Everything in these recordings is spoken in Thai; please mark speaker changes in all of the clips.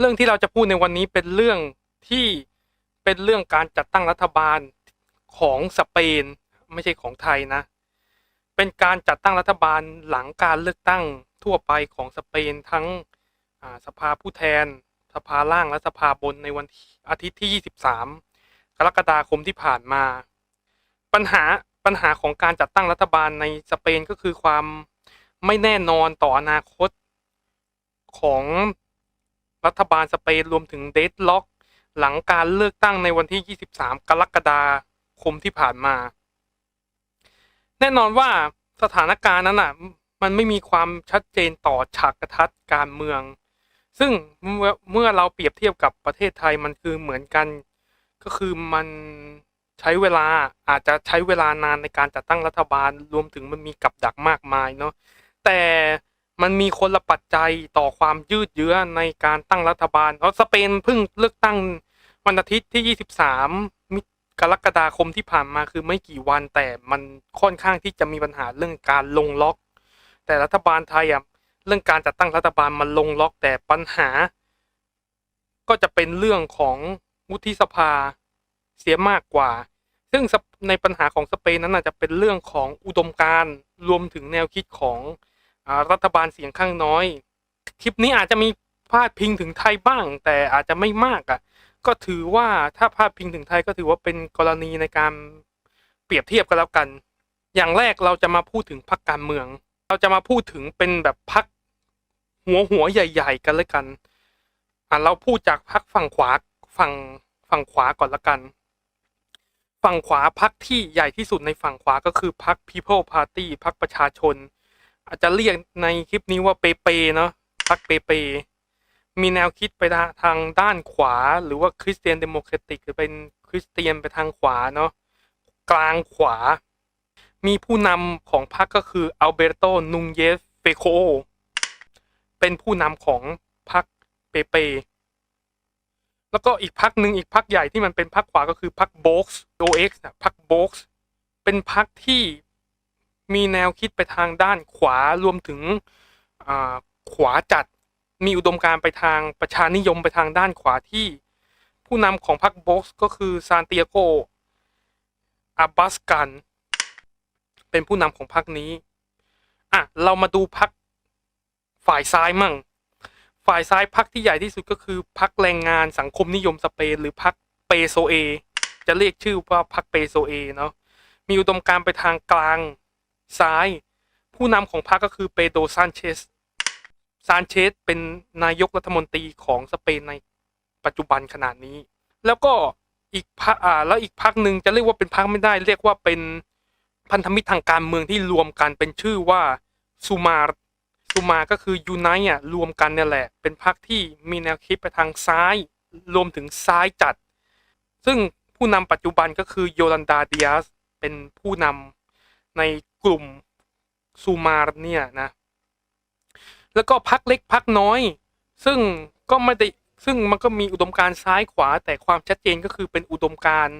Speaker 1: เรื่องที่เราจะพูดในวันนี้เป็นเรื่องที่เป็นเรื่องการจัดตั้งรัฐบาลของสเปน ไม่ใช่ของไทยนะ เป็นการจัดตั้งรัฐบาลหลังการเลือกตั้งทั่วไปของสเปนทั้งสภาผู้แทน สภาล่างและสภาบนในวันอาทิตย์ที่ 23 กรกฎาคมที่ผ่านมา ปัญหาปัญหาของการจัดตั้งรัฐบาลในสเปนก็คือความไม่แน่นอนต่ออนาคตของ รัฐบาลสเปนรวมถึงเดดล็อก หลังการเลือกตั้งในวันที่ 23 กรกฎาคมที่ผ่านมา แน่นอนว่าสถานการณ์นั้นอะมันไม่มีความชัดเจนต่อฉากกระทัดการเมือง ซึ่งเมื่อเมื่อเราเปรียบเทียบกับประเทศไทยมันคือเหมือนกัน ก็คือมันใช้เวลาอาจจะใช้เวลานานในการจัดตั้งรัฐบาล รวมถึงมันมีกับดักมากมายเนาะแต่ มันมีคนละปัจจัยต่อความยืดเยื้อในการตั้งรัฐบาลเพราะสเปนเพิ่งเลือกตั้งวันอาทิตย์ที่ 23มิกรกฎาคมที่ผ่านมาคือไม่กี่วันแต่มันค่อนข้างที่จะมีปัญหาเรื่องการลงล็อก แต่รัฐบาลไทยอะเรื่องการจัดตั้งรัฐบาลมันลงล็อกแต่ปัญหา ก็จะเป็นเรื่องของวุฒิสภาเสียมากกว่า ซึ่งในปัญหาของสเปนนั้นอาจจะเป็นเรื่องของอุดมการณ์รวมถึงแนวคิดของ รัฐบาลเสียงข้างน้อย คลิปนี้อาจจะมีพาดพิงถึงไทยบ้าง แต่อาจจะไม่มากอะ ก็ถือว่าถ้าพาดพิงถึงไทยก็ถือว่าเป็นกรณีในการเปรียบเทียบกันแล้วกัน อย่างแรกเราจะมาพูดถึงพรรคการเมือง เราจะมาพูดถึงเป็นแบบพรรคหัวหัวใหญ่ ๆ กันเลยกันอะเราพูดจากพรรคฝั่งขวาฝั่งฝั่งขวาก่อนละกัน ฝั่งขวาพรรคที่ใหญ่ที่สุดในฝั่งขวาก็คือพรรค People Party พรรคประชาชน อาจจะเรียกในคลิปนี้ว่าเปเปเนาะพรรคเปเป มีแนวคิดไปทางด้านขวา หรือว่าคริสเตียนเดโมแครติกหรือเป็นคริสเตียนไปทางขวาเนาะกลางขวา มีผู้นำของพรรคก็คืออัลเบโตนุงเยสเฟโคเป็นผู้นำของพรรคเปเป แล้วก็อีกพรรคหนึ่งอีกพรรคใหญ่ที่มันเป็นพรรคขวาก็คือพรรคโบกส์โอเอ็กซ์นะพรรคโบกส์เป็นพรรคที่ มีแนวคิดไปทางด้านขวารวมถึงขวาจัดมีอุดมการไปทางประชานิยมไปทางด้านขวาที่ผู้นำของพรรคโบ็กส์ก็คือซานติอาโกอาบัสกันเป็นผู้นำของพรรคนี้อะเรามาดูพรรคฝ่ายซ้ายมั่ง ฝ่ายซ้ายพรรคที่ใหญ่ที่สุดก็คือพรรคแรงงานสังคมนิยมสเปนหรือพรรคเปโซเอจะเรียกชื่อว่าพรรคเปโซเอเนาะมีอุดมการไปทางกลาง ซ้าย ผู้นำของพรรคก็คือเปโดซานเชสซานเชสเป็นนายกรัฐมนตรีของสเปนในปัจจุบันขนาดนี้ แล้วก็อีกพรรคอ่าแล้วอีกพรรคหนึ่งจะเรียกว่าเป็นพรรคไม่ได้ เรียกว่าเป็นพันธมิตรทางการเมืองที่รวมกันเป็นชื่อว่าซูมาซูมาก็คือยูไนต์อะรวมกันเนี่ยแหละ เป็นพรรคที่มีแนวคิดไปทางซ้าย รวมถึงซ้ายจัด ซึ่งผู้นำปัจจุบันก็คือโยลันดาเดียสเป็นผู้นำ ในกลุ่มซูมารเนี่ยนะ แล้วก็พักเล็กพักน้อย ซึ่งก็ไม่ได้ซึ่งมันก็มีอุดมการณ์ซ้ายขวา แต่ความชัดเจนก็คือเป็นอุดมการณ์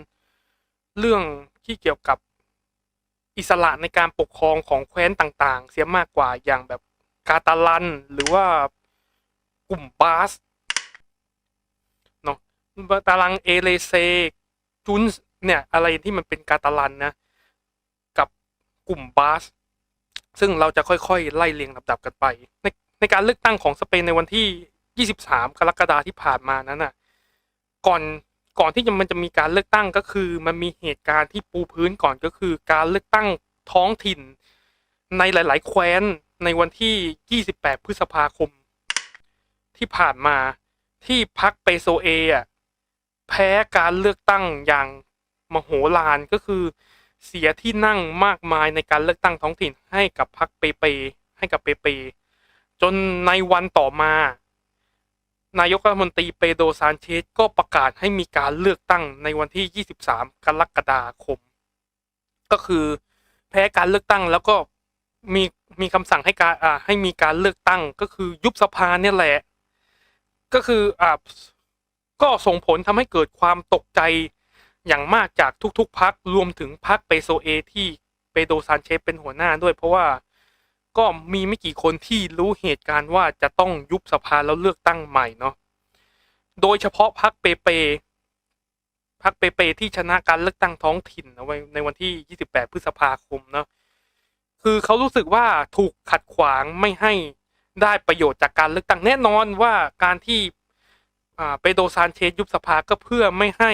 Speaker 1: เรื่องที่เกี่ยวกับอิสระในการปกครองของแคว้นต่างๆ เสียมากกว่าอย่างแบบกาตาลัน หรือว่ากลุ่มบาสเนาะตาลังเอเลเซจุนส์เนี่ยอะไรที่มันเป็นกาตาลันนะ กลุ่มบาสซึ่งเราจะค่อยๆ ไล่เรียงลำดับกันไป ในในการเลือกตั้งของสเปนในวันที่ 23 กรกฎาที่ผ่านมานั้นน่ะ ก่อนก่อนที่จะมันจะมีการเลือกตั้งก็คือ มันมีเหตุการณ์ที่ปูพื้นก่อนก็คือ การเลือกตั้งท้องถิ่น ในหลาย ๆ แคว้นในวันที่ 28 พฤษภาคม ที่ผ่านมาที่พักเปโซเออะแพ้การเลือกตั้งอย่างมโหฬารก็คือ เสียที่นั่งมากมายในการเลือกตั้งท้องถิ่นให้กับพรรคเปเป ให้กับเปเป จนในวันต่อมา นายกรัฐมนตรีเปโดซานเชสก็ประกาศให้มีการเลือกตั้งในวันที่ 23 กรกฎาคม ก็คือแพ้การเลือกตั้งแล้วก็มีมีคำสั่งให้การอ่าให้มีการเลือกตั้งก็คือยุบสภาเนี่ยแหละ ก็คืออ่าก็ส่งผลทำให้เกิดความตกใจ อย่างมากจากทุกๆพักรวมถึงพักเปโซเอที่เปโดซานเชสเป็นหัวหน้าด้วย เพราะว่าก็มีไม่กี่คนที่รู้เหตุการณ์ว่าจะต้องยุบสภาแล้วเลือกตั้งใหม่เนาะโดยเฉพาะพรรคเปเปพรรคเปเปที่ชนะการเลือกตั้งท้องถิ่นเอาไว้ในวันที่ 28 พฤษภาคมเนาะคือเขารู้สึกว่าถูกขัดขวางไม่ให้ได้ประโยชน์จากการเลือกตั้งแน่นอนว่าการที่อ่าเปโดซานเชสยุบสภาก็เพื่อไม่ให้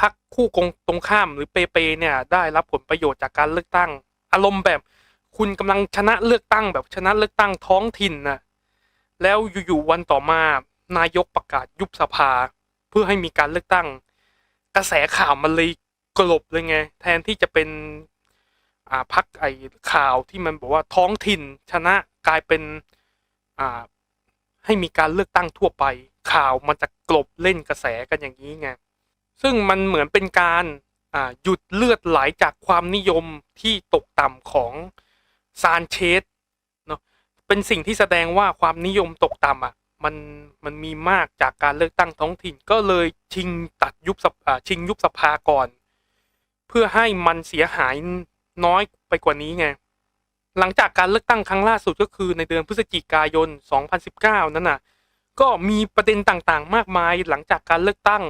Speaker 1: พรรคคู่กงตรงข้ามหรือเปเปเนี่ยได้รับผลประโยชน์จากการเลือกตั้ง อารมณ์แบบคุณกำลังชนะเลือกตั้งแบบชนะเลือกตั้งท้องถิ่นนะแล้วอยู่ๆวันต่อมานายกประกาศยุบสภา เพื่อให้มีการเลือกตั้ง กระแสข่าวมันเลยกลบเลยไง แทนที่จะเป็นอ่าพักไอข่าวที่มันบอกว่าท้องถิ่น ชนะกลายเป็นอ่าให้มีการเลือกตั้งทั่วไป ข่าวมันจะกลบเล่นกระแสกันอย่างนี้ไง ซึ่งมันเหมือนเป็นการหยุดเลือดไหลจากความนิยมที่ตกต่ำของซานเชสเนาะเป็นสิ่งที่แสดงว่าความนิยมตกต่ำอะมันมันมีมากจากการเลือกตั้งท้องถิ่นก็เลยชิงตัดยุบสภาชิงยุบสภาก่อน เพื่อให้มันเสียหายน้อยไปกว่านี้ไง หลังจากการเลือกตั้งครั้งล่าสุดก็คือในเดือนพฤศจิกายน 2019 นั่นน่ะ ก็มีประเด็นต่างๆ มากมายหลังจากการเลือกตั้ง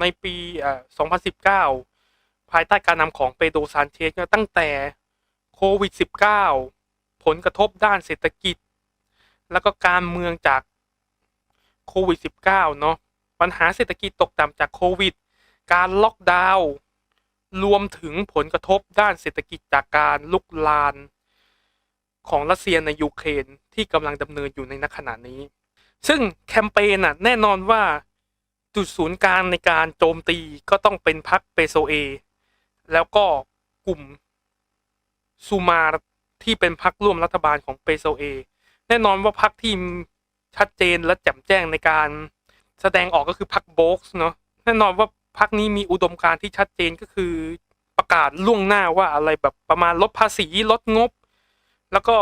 Speaker 1: ในปีเอ่อ2019 ภายใต้การนำของเปโดซานเชสตั้งแต่โควิด -19 ผลกระทบด้านเศรษฐกิจ แล้วก็การเมืองจากโควิด -19 เนาะปัญหาเศรษฐกิจตกต่ำจากโควิด การล็อกดาวน์รวมถึงผลกระทบด้านเศรษฐกิจจากการลุกลาน ของรัสเซียในยูเครนที่กำลังดำเนินอยู่ในณขณะนี้ ซึ่งแคมเปญน่ะแน่นอนว่า จุดศูนย์กลางในการโจมตีก็ต้องเป็นพรรคเปโซเอ แล้วก็กลุ่มซูมาที่เป็นพรรคร่วมรัฐบาลของเปโซเอ แน่นอนว่าพรรคที่ชัดเจนและแจ่มแจ้งในการแสดงออกก็คือพรรคโบกส์เนาะแน่นอนว่าพรรคนี้มีอุดมการณ์ที่ชัดเจนก็คือประกาศล่วงหน้าว่าอะไรแบบประมาณลดภาษีลดงบ แล้วก็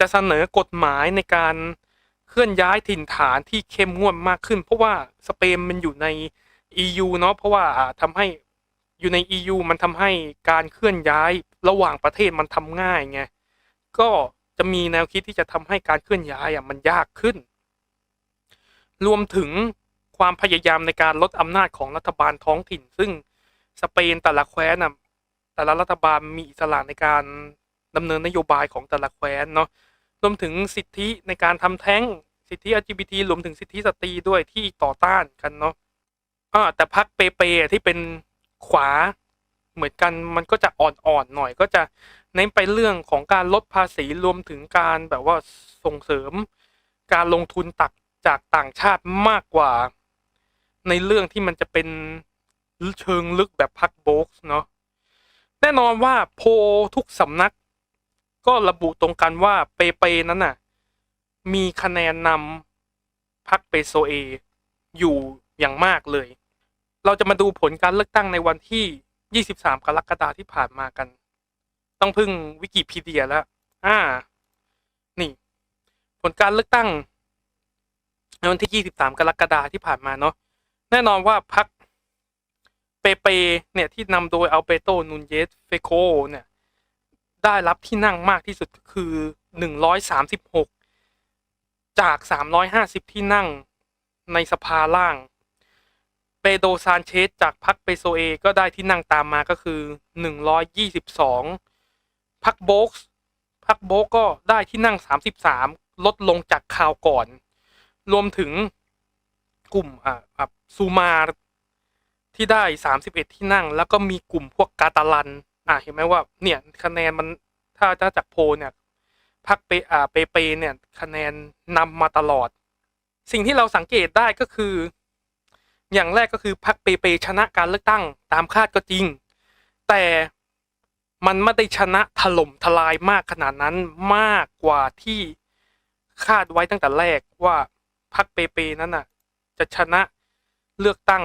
Speaker 1: จะเสนอกฎหมายในการ เคลื่อนย้ายถิ่นฐานที่เข้มงวดมากขึ้น เพราะว่าสเปนมันอยู่ใน EU เนาะเพราะว่าอ่าทำให้อยู่ใน EU มันทำให้การเคลื่อนย้ายระหว่างประเทศมันทำง่ายไงก็จะมีแนวคิดที่จะทำให้การเคลื่อนย้ายอะมันยากขึ้น รวมถึงความพยายามในการลดอำนาจของรัฐบาลท้องถิ่น ซึ่งสเปนแต่ละแคว้นน่ะแต่ละรัฐบาลมีอิสระในการดำเนินนโยบายของแต่ละแคว้นเนาะ รวมถึงสิทธิในการทำแท้ง สิทธิ LGBT รวมถึงสิทธิสตรีด้วยที่ต่อต้านกันเนาะอ่าแต่พรรคเปเปที่เป็นขวาเหมือนกันมันก็จะอ่อนๆหน่อยก็จะเน้นไปเรื่องของการลดภาษีรวมถึงการแบบว่าส่งเสริม การลงทุนตักจากต่างชาติมากกว่า ในเรื่องที่มันจะเป็นเชิงลึกแบบพักโบกส์เนาะแน่นอนว่าโพลทุกสำนัก ก็ระบุตรงกันว่าเปเปนั้นน่ะ มีคะแนนนำพักเปโซเอ อยู่อย่างมากเลย เราจะมาดูผลการเลือกตั้งในวันที่ 23 กรกฎาคมที่ผ่านมากัน ต้องพึ่งวิกิพีเดียแล้ว อ่า นี่ ผลการเลือกตั้ง ในวันที่ 23 กรกฎาคมที่ผ่านมาเนาะ แน่นอนว่าพักเปเปเนี่ยที่นำโดยอัลเบโตนูนเยสเฟโคเนี่ย ได้รับที่นั่งมากที่สุดก็คือ 136 จาก 350 ที่นั่งในสภาล่าง เปโดซานเชสจากพรรคเปโซเอก็ได้ที่นั่งตามมาก็คือ 122พรรคโบกส์พรรคโบกก็ได้ที่นั่ง 33 ลดลงจากคราวก่อน รวมถึงกลุ่มอ่าอ่าซูมาที่ได้ 31 ที่นั่ง แล้วก็มีกลุ่มพวกกาตาลัน อ่าเห็นไหมว่าเนี่ยคะแนนมันถ้าถ้าจากโพเนี่ยพรรคเปอ่าเปเปเนี่ยคะแนนนำมาตลอด สิ่งที่เราสังเกตได้ก็คือ อย่างแรกก็คือพรรคเปเปชนะการเลือกตั้งตามคาดก็จริง แต่มันไม่ได้ชนะถล่มทลายมากขนาดนั้นมากกว่าที่คาดไว้ตั้งแต่แรกว่าพรรคเปเปนั้นน่ะ จะชนะเลือกตั้ง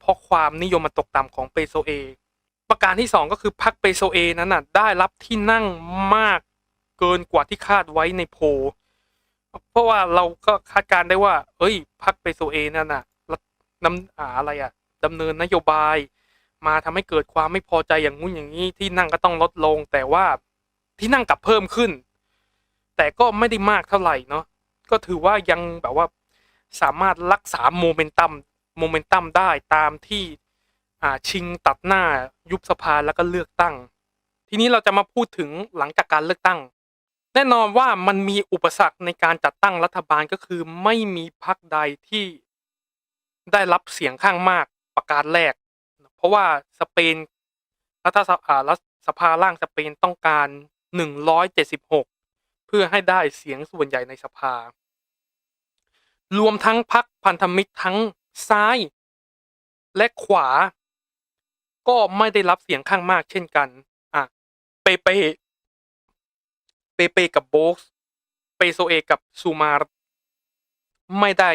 Speaker 1: เพราะความนิยมมันตกต่ำของเปโซเอ ประการที่สองก็คือพรรคเปโซเอนั้นน่ะได้รับที่นั่งมากเกินกว่าที่คาดไว้ในโพเพราะว่าเราก็คาดการได้ว่า เอ้ยพรรคเปโซเอนั่นน่ะรัฐนำอาอะไรอะดำเนินนโยบาย มาทำให้เกิดความไม่พอใจอย่างงู้นอย่างนี้ที่นั่งก็ต้องลดลง แต่ว่าที่นั่งกลับเพิ่มขึ้น แต่ก็ไม่ได้มากเท่าไหร่เนาะก็ถือว่ายังแบบว่าสามารถรักษาโมเมนตัมโมเมนตัมได้ตามที่ ชิงตัดหน้ายุบสภาแล้วก็เลือกตั้ง ทีนี้เราจะมาพูดถึงหลังจากการเลือกตั้ง แน่นอนว่ามันมีอุปสรรคในการจัดตั้งรัฐบาลก็คือไม่มีพรรคใดที่ได้รับเสียงข้างมากประการแรก เพราะว่าสเปนรัฐสภารัฐสภาล่างสเปนต้องการ 176 เพื่อให้ได้เสียงส่วนใหญ่ในสภา รวมทั้งพรรคพันธมิตรทั้งซ้ายและขวา ก็ไม่ได้รับเสียงข้างมากเช่นกัน อะ เปเป เปเปกับโบกส์เปโซเอกับซูมาร์ไม่ได้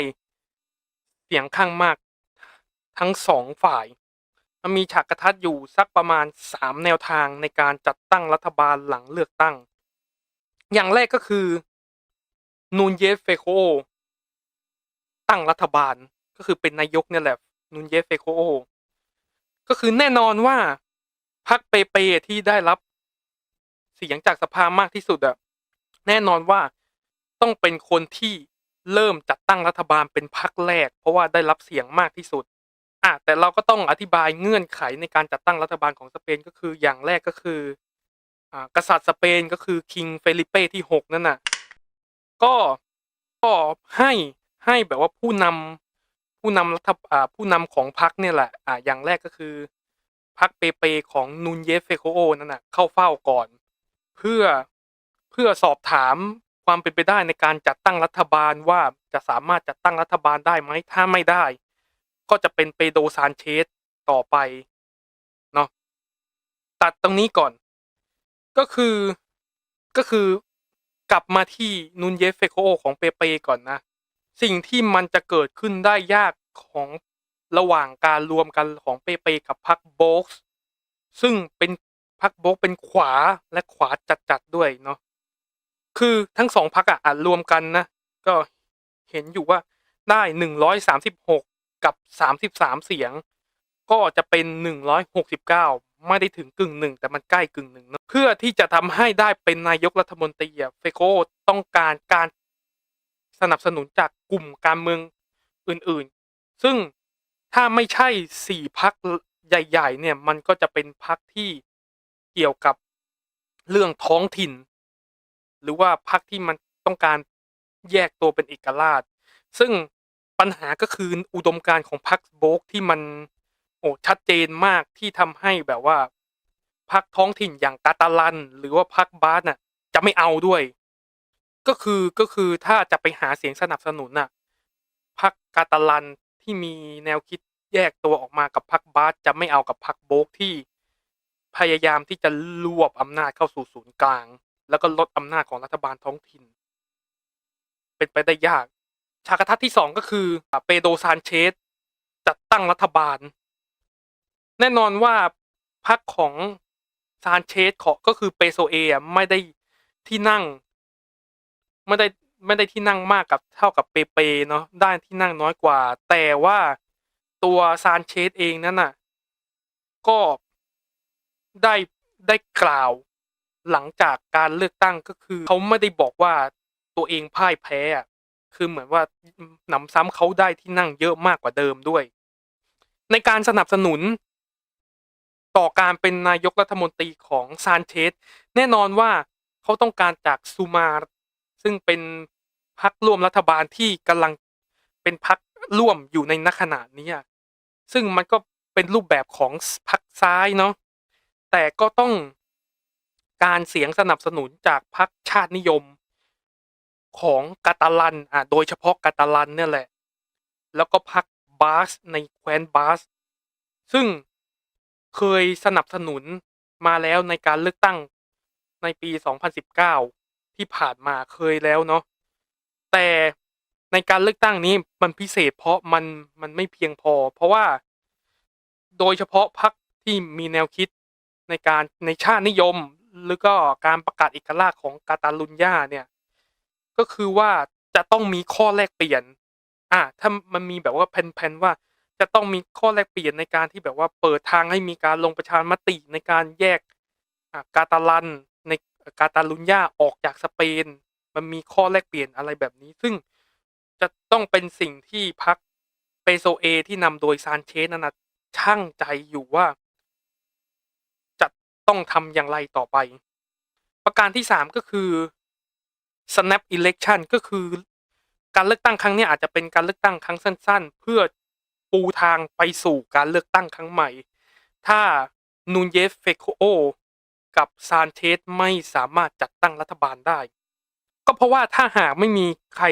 Speaker 1: เสียงข้างมากทั้งสองฝ่ายมันมีฉากกระทัดอยู่สักประมาณสามแนวทางในการจัดตั้งรัฐบาลหลังเลือกตั้ง อย่างแรกก็คือนูนเยฟเฟโคตั้งรัฐบาลก็คือเป็นนายกเนี่ยแหละนูนเยฟเฟโค ก็คือแน่นอนว่าพรรคเปเปที่ได้รับ เสียงจากสภามากที่สุดอะแน่นอนว่าต้องเป็นคนที่เริ่มจัดตั้งรัฐบาลเป็นพรรคแรก เพราะว่าได้รับเสียงมากที่สุดอะแต่เราก็ต้องอธิบายเงื่อนไขในการจัดตั้งรัฐบาลของสเปนก็คืออย่างแรกก็คืออ่ากษัตริย์สเปนก็คือคิงเฟลิเป้ที่หกนั่นน่ะก็ก็ให้ให้แบบว่าผู้นำ ผู้นำรัฐอ่าผู้นำของพรรคเนี่ยแหละอ่าอย่างแรกก็คือพรรคเปเปของนูนเยฟเฟโคโอนั่นน่ะเข้าเฝ้าก่อน เพื่อเพื่อสอบถามความเป็นไปได้ในการจัดตั้งรัฐบาลว่าจะสามารถจัดตั้งรัฐบาลได้ไหมถ้าไม่ได้ ก็จะเป็นเปโดซานเชสต่อไปเนาะตัดตรงนี้ก่อน ก็คือก็คือกลับมาที่นูนเยฟเฟโคโอของเปเปก่อนนะ สิ่งที่มันจะเกิดขึ้นได้ยากของระหว่างการรวมกันของเปเปกับพักโบกส์ซึ่งเป็นพักโบกเป็นขวาและขวาจัดๆด้วยเนาะคือทั้งสองพักอะอะรวมกันนะก็เห็นอยู่ว่าได้หนึ่งร้อยสามสิบหกกับสามสิบสามเสียง ก็จะเป็นหนึ่งร้อยหกสิบเก้าไม่ได้ถึงกึ่งหนึ่งแต่มันใกล้กึ่งหนึ่งเนอะเพื่อที่จะทำให้ได้เป็นนายกรัฐมนตรีเฟโกต้องการการ สนับสนุนจากกลุ่มการเมืองอื่นๆ ซึ่งถ้าไม่ใช่สี่พักใหญ่ ๆ เนี่ยมันก็จะเป็นพักที่เกี่ยวกับเรื่องท้องถิ่น หรือว่าพักที่มันต้องการแยกตัวเป็นเอกราช ซึ่งปัญหาก็คืออุดมการณ์ของพรรคโบกที่มันโอ้ชัดเจนมากที่ทำให้แบบว่าพรรคท้องถิ่นอย่างกาตาลัน หรือว่าพรรคบาสน่ะจะไม่เอาด้วย ก็คือก็คือถ้าจะไปหาเสียงสนับสนุนน่ะพรรคกาตาลันที่มีแนวคิดแยกตัวออกมากับพรรคบาสจะไม่เอากับพรรคโบกที่พยายามที่จะรวบอำนาจเข้าสู่ศูนย์กลาง แล้วก็ลดอำนาจของรัฐบาลท้องถิ่น เป็นไปได้ยาก ฉากกระทัดที่สองก็คือเปโดซานเชสจัดตั้งรัฐบาล แน่นอนว่าพรรคของซานเชสขอก็คือเปโซเอไม่ได้ที่นั่ง ไม่ได้ไม่ได้ที่นั่งมากกับเท่ากับเปเปเนาะได้ที่นั่งน้อยกว่า แต่ว่าตัวซานเชสเองนั่นน่ะ ก็ได้ได้กล่าวหลังจากการเลือกตั้งก็คือเขาไม่ได้บอกว่าตัวเองพ่ายแพ้อะคือเหมือนว่าหนำซ้ำเขาได้ที่นั่งเยอะมากกว่าเดิมด้วย ในการสนับสนุน ต่อการเป็นนายกรัฐมนตรีของซานเชสแน่นอนว่าเขาต้องการจากซูมา ซึ่งเป็นพรรคร่วมรัฐบาลที่กำลังเป็นพรรคร่วมอยู่ในนักขณะนี้ซึ่งมันก็เป็นรูปแบบของพรรคซ้ายเนาะแต่ก็ต้องการเสียงสนับสนุนจากพรรคชาตินิยมของกาตาลันอะโดยเฉพาะกาตาลันเนี่ยแหละ แล้วก็พรรคบาสในแคว้นบาส ซึ่งเคยสนับสนุนมาแล้วในการเลือกตั้งในปี 2019 ที่ผ่านมาเคยแล้วเนาะแต่ในการเลือกตั้งนี้มันพิเศษ เพราะมันมันไม่เพียงพอ เพราะว่า โดยเฉพาะพรรคที่มีแนวคิดในการในชาตินิยม หรือก็การประกาศเอกราชของกาตาลุญญาเนี่ย ก็คือว่าจะต้องมีข้อแลกเปลี่ยน อะถ้ามันมีแบบว่าแผ่นๆว่าจะต้องมีข้อแลกเปลี่ยนในการที่แบบว่าเปิดทางให้มีการลงประชามติในการแยกกาตาลัน กาตาลุญญาออกจากสเปน มันมีข้อแลกเปลี่ยนอะไรแบบนี้ ซึ่งจะต้องเป็นสิ่งที่พักเปโซเอที่นำโดยซานเชสนั่นนะช่างใจอยู่ว่า จะต้องทำอย่างไรต่อไป ประการที่สามก็คือ snap election ก็คือการเลือกตั้งครั้งนี้อาจจะเป็นการเลือกตั้งครั้งสั้น ๆ เพื่อปูทางไปสู่การเลือกตั้งครั้งใหม่ ถ้านูนเยฟเฟโคโอ กับซานเชสไม่สามารถจัดตั้งรัฐบาลได้ ก็เพราะว่าถ้าหากไม่มีใคร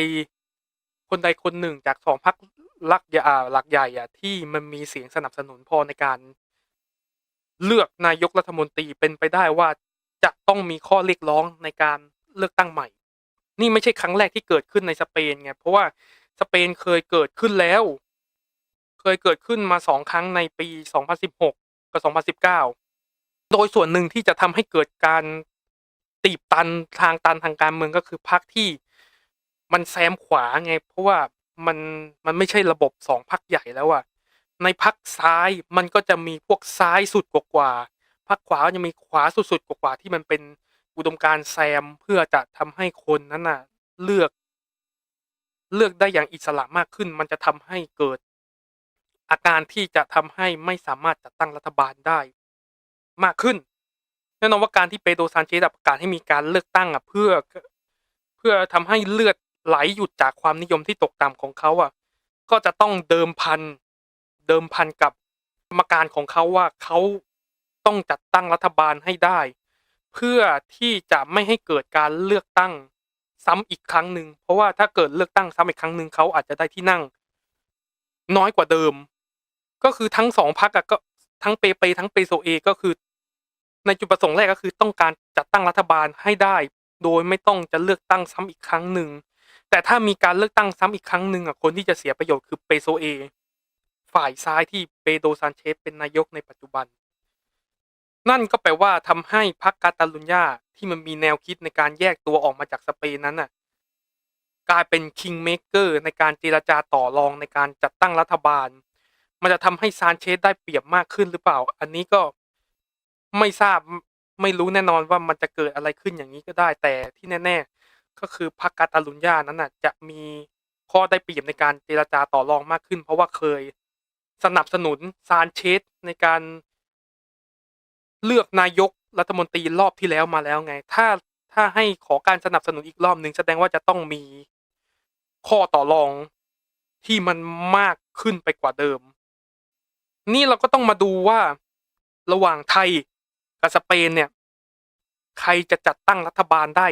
Speaker 1: คนใดคนหนึ่งจากสองพรรคหลักใหญ่อ่าหลักใหญ่อะที่มันมีเสียงสนับสนุนพอในการ เลือกนายกรัฐมนตรีเป็นไปได้ว่าจะต้องมีข้อเรียกร้องในการเลือกตั้งใหม่ นี่ไม่ใช่ครั้งแรกที่เกิดขึ้นในสเปนไงเพราะว่าสเปนเคยเกิดขึ้นแล้ว เคยเกิดขึ้นมาสองครั้งในปี 2016 กับ 2019 โดยส่วนหนึ่งที่จะทำให้เกิดการตีบตันทางตันทางการเมืองก็คือพรรคที่มันแซมขวาไง เพราะว่ามันมันไม่ใช่ระบบสองพรรคใหญ่แล้วอะในพรรคซ้ายมันก็จะมีพวกซ้ายสุดกว่าพรรคขวาจะมีขวาสุดๆกว่าที่มันเป็นอุดมการแซมเพื่อจะทำให้คนนั้นน่ะ เลือก เลือกได้อย่างอิสระมากขึ้น มันจะทำให้เกิดอาการที่จะทำให้ไม่สามารถจัดตั้งรัฐบาลได้ มากขึ้นแน่นอนว่าการที่เปโดซานเชสประกาศให้มีการเลือกตั้งอะเพื่อ เพื่อทำให้เลือดไหลหยุดจากความนิยมที่ตกต่ำของเขาอะ ก็จะต้องเดิมพันเดิมพันกับกรรมการของเขาว่าเขาต้องจัดตั้งรัฐบาลให้ได้ เพื่อที่จะไม่ให้เกิดการเลือกตั้งซ้ำอีกครั้งหนึ่งเพราะว่าถ้าเกิดเลือกตั้งซ้ำอีกครั้งหนึ่งเขาอาจจะได้ที่นั่ง น้อยกว่าเดิม ก็คือทั้งสองพักก็ทั้งเปเปทั้งเปโซเอก็คือ ในจุดประสงค์แรกก็คือต้องการจัดตั้งรัฐบาลให้ได้ โดยไม่ต้องจะเลือกตั้งซ้ำอีกครั้งหนึ่งแต่ถ้ามีการเลือกตั้งซ้ำอีกครั้งหนึ่งอะคนที่จะเสียประโยชน์คือเปโซเอฝ่ายซ้ายที่เปโดซานเชสเป็นนายกในปัจจุบัน นั่นก็แปลว่าทำให้พรรคกาตาลุญญาที่มันมีแนวคิดในการแยกตัวออกมาจากสเปนนั้นน่ะกลายเป็นคิงเมกเกอร์ในการเจรจาต่อรองในการจัดตั้งรัฐบาล มันจะทำให้ซานเชสได้เปรียบมากขึ้นหรือเปล่า อันนี้ก็ ไม่ทราบไม่รู้แน่นอนว่ามันจะเกิดอะไรขึ้นอย่างนี้ก็ได้ แต่ที่แน่ ๆ ก็คือพรรคกาตาลุญญานั้นน่ะ จะมีข้อได้เปรียบในการเจรจาต่อรองมากขึ้น เพราะว่าเคยสนับสนุนซานเชสในการเลือกนายกรัฐมนตรีรอบที่แล้วมาแล้วไง ถ้าถ้าให้ขอการสนับสนุนอีกรอบหนึ่งแสดงว่าจะต้องมีข้อต่อรองที่มันมากขึ้นไปกว่าเดิม นี่เราก็ต้องมาดูว่าระหว่างไทย กับสเปนเนี่ย ใครจะจัดตั้งรัฐบาลได้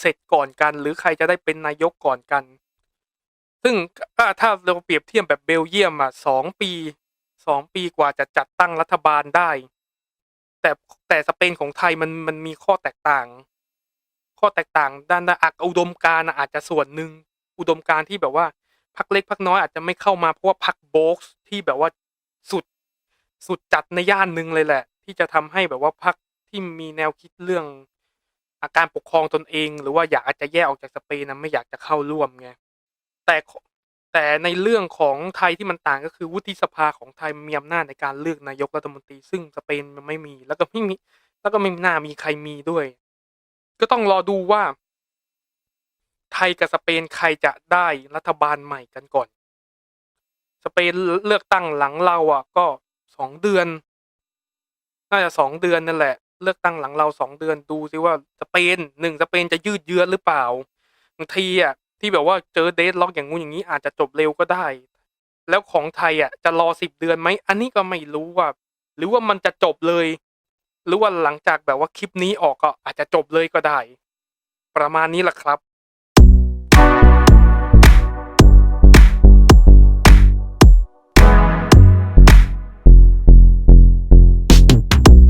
Speaker 1: เสร็จก่อนกัน หรือใครจะได้เป็นนายกก่อนกัน ซึ่งถ้าเราเปรียบเทียบแบบเบลเยียมอะสองปีสองปีกว่าจะจัดตั้งรัฐบาลได้ แต่แต่สเปนของไทยมันมันมีข้อแตกต่าง ข้อแตกต่างด้านด้านอักอุดมการอาจจะส่วนหนึ่งอุดมการที่แบบว่าพักเล็กพักน้อยอาจจะไม่เข้ามาเพราะว่าพักโบกส์ที่แบบว่าสุดสุดจัดในย่านหนึ่งเลยแหละ ที่จะทำให้แบบว่าพักที่มีแนวคิดเรื่องอาการปกครองตนเอง หรือว่าอยากจะแยกออกจากสเปนนะไม่อยากจะเข้าร่วมไงแต่แต่ในเรื่องของไทยที่มันต่างก็คือวุฒิสภาของไทยมีอำนาจในการเลือกนายกรัฐมนตรี ซึ่งสเปนมันไม่มีแล้วก็ไม่มีแล้วก็ไม่น่ามีใครมีด้วย ก็ต้องรอดูว่า ไทยกับสเปนใครจะได้รัฐบาลใหม่กันก่อน สเปนเลือกตั้งหลังเราอะ ก็สองเดือน น่าจะสองเดือนนั่นแหละ เลือกตั้งหลังเราสองเดือนดูซิว่าสเปนหนึ่งสเปนจะยืดเยื้อหรือเปล่าบางทีอะที่แบบว่าเจอเดทล็อกอย่างงู้นอย่างนี้อาจจะจบเร็วก็ได้ แล้วของไทยอะจะรอสิบเดือนไหมอันนี้ก็ไม่รู้ว่า หรือว่ามันจะจบเลย หรือว่าหลังจากแบบว่าคลิปนี้ออกก็อาจจะจบเลยก็ได้ ประมาณนี้แหละครับ